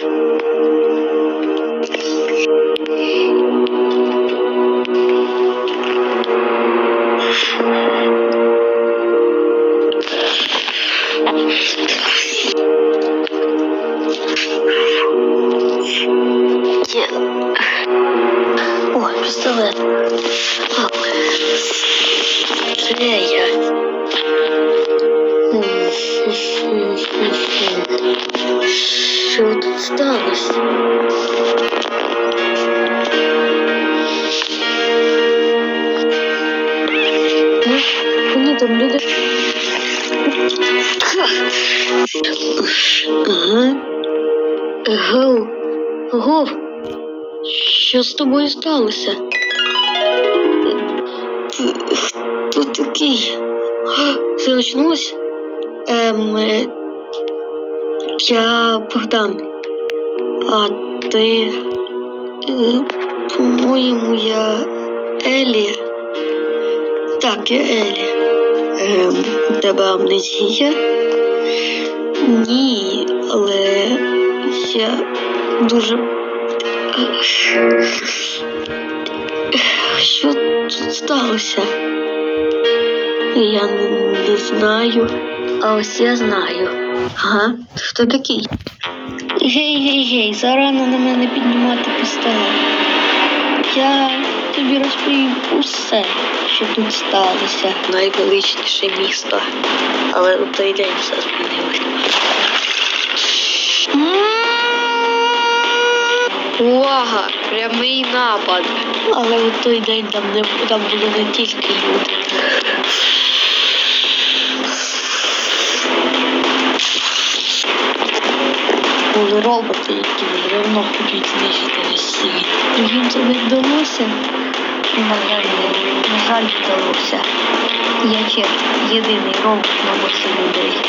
Це я. Тут сталося? Ні, там люди. Ага. Гов. Гов. Що з тобою сталося? Хто такий? Ти очнулась? Ем, е, я Богдан. А ти. Е, По-моєму, я Елі. Так, я Елі. Ем, тебе амнезія? Ні, але я дуже. Що тут сталося? Я не знаю. А ось я знаю. Ага, хто такий? Гей, гей, зарано на мене піднімати пістолет. Я тобі розповім усе, що тут сталося. Найвеличніше місто. Але у той день все змінилося. Увага! Прямий напад. Але у той день там не там були не тільки люди. Були роботи, які вже давно хочуть знищити світ. Їм це не вдалося. Не- на жаль, вдалося. Я ще єдиний робот на масі людей.